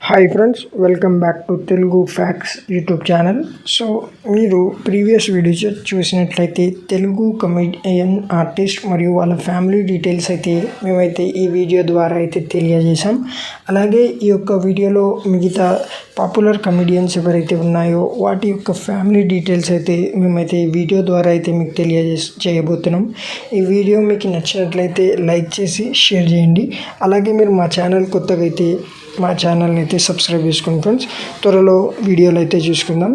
Hi friends welcome back to Telugu facts YouTube channel so మీరు previous videos చూసినట్లయితే Telugu comedian artist మరియు వాళ్ళ family details అయితే మేమైతే ఈ వీడియో ద్వారా అయితే తెలియజేశాం. అలాగే ఈ యొక్క వీడియోలో మిగతా పాపులర్ కమెడియన్స్ ఎవరైతే ఉన్నాయో వాటి యొక్క ఫ్యామిలీ డీటెయిల్స్ అయితే మేమైతే ఈ వీడియో ద్వారా అయితే మీకు తెలియజే చేయబోతున్నాం. ఈ వీడియో మీకు నచ్చినట్లయితే లైక్ చేసి షేర్ చేయండి. అలాగే మీరు మా ఛానల్ కొత్తగా అయితే మా ఛానల్ని అయితే సబ్స్క్రైబ్ చేసుకోండి ఫ్రెండ్స్ త్వరలో వీడియోలు అయితే చూసుకుందాం.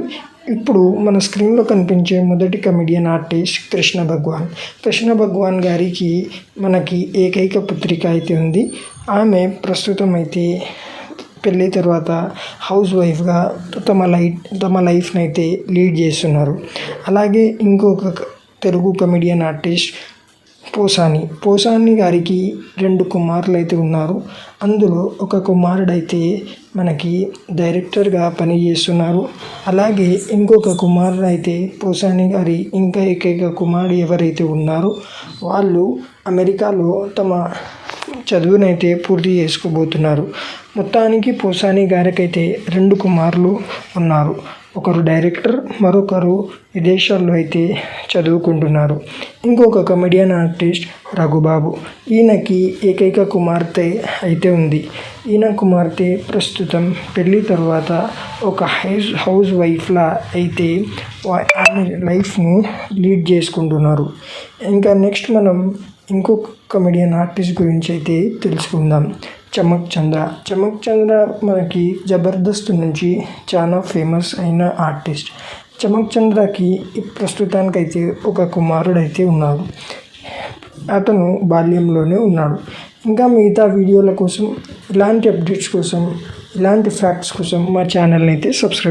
ఇప్పుడు మన స్క్రీన్లో కనిపించే మొదటి కమెడియన్ ఆర్టిస్ట్ కృష్ణ భగవాన్. కృష్ణ భగవాన్ గారికి మనకి ఏకైక పుత్రిక అయితే ఉంది. ఆమె ప్రస్తుతం అయితే పెళ్ళి తర్వాత హౌస్ వైఫ్గా తమ లైఫ్ తమ లైఫ్ని అయితే లీడ్ చేస్తున్నారు. అలాగే ఇంకొక తెలుగు కమెడియన్ ఆర్టిస్ట్ పోసాని. పోసాని గారికి రెండు కుమారులు అయితే ఉన్నారు. అందులో ఒక కుమారుడైతే మనకి డైరెక్టర్గా పనిచేస్తున్నారు అలాగే ఇంకొక కుమారుడు అయితే పోసాని గారి ఇంకా ఏకైక కుమారుడు ఎవరైతే ఉన్నారో వాళ్ళు అమెరికాలో తమ చదువునైతే పూర్తి చేసుకోబోతున్నారు. మొత్తానికి పోసాని గారికైతే రెండు కుమారులు ఉన్నారు. ఒకరు డైరెక్టర్ మరొకరు విదేశాల్లో అయితే చదువుకుంటున్నారు. ఇంకొక కమెడియన్ ఆర్టిస్ట్ రఘుబాబు. ఈయనకి ఏకైక కుమార్తె అయితే ఉంది. ఈయన కుమార్తె ప్రస్తుతం పెళ్ళి తర్వాత ఒక హౌస్ హౌస్ వైఫ్లా అయితే ఆమె లైఫ్ను లీడ్ చేసుకుంటున్నారు. ఇంకా నెక్స్ట్ మనం ఇంకొక కమెడియన్ ఆర్టిస్ట్ గురించి అయితే తెలుసుకుందాం. చమక్ చంద్ర. చమక్ చంద్ర మనకి జబర్దస్త్ నుంచి చాలా ఫేమస్ అయిన ఆర్టిస్ట్. చమక్ చంద్రకి ప్రస్తుతానికైతే ఒక కుమారుడు అయితే ఉన్నాడు. అతను బాల్యంలోనే ఉన్నాడు. ఇంకా మిగతా వీడియోల కోసం ఇలాంటి అప్డేట్స్ కోసం ఇలాంటి ఫ్యాక్ట్స్ కోసం మా ఛానల్ని అయితే సబ్స్క్రైబ్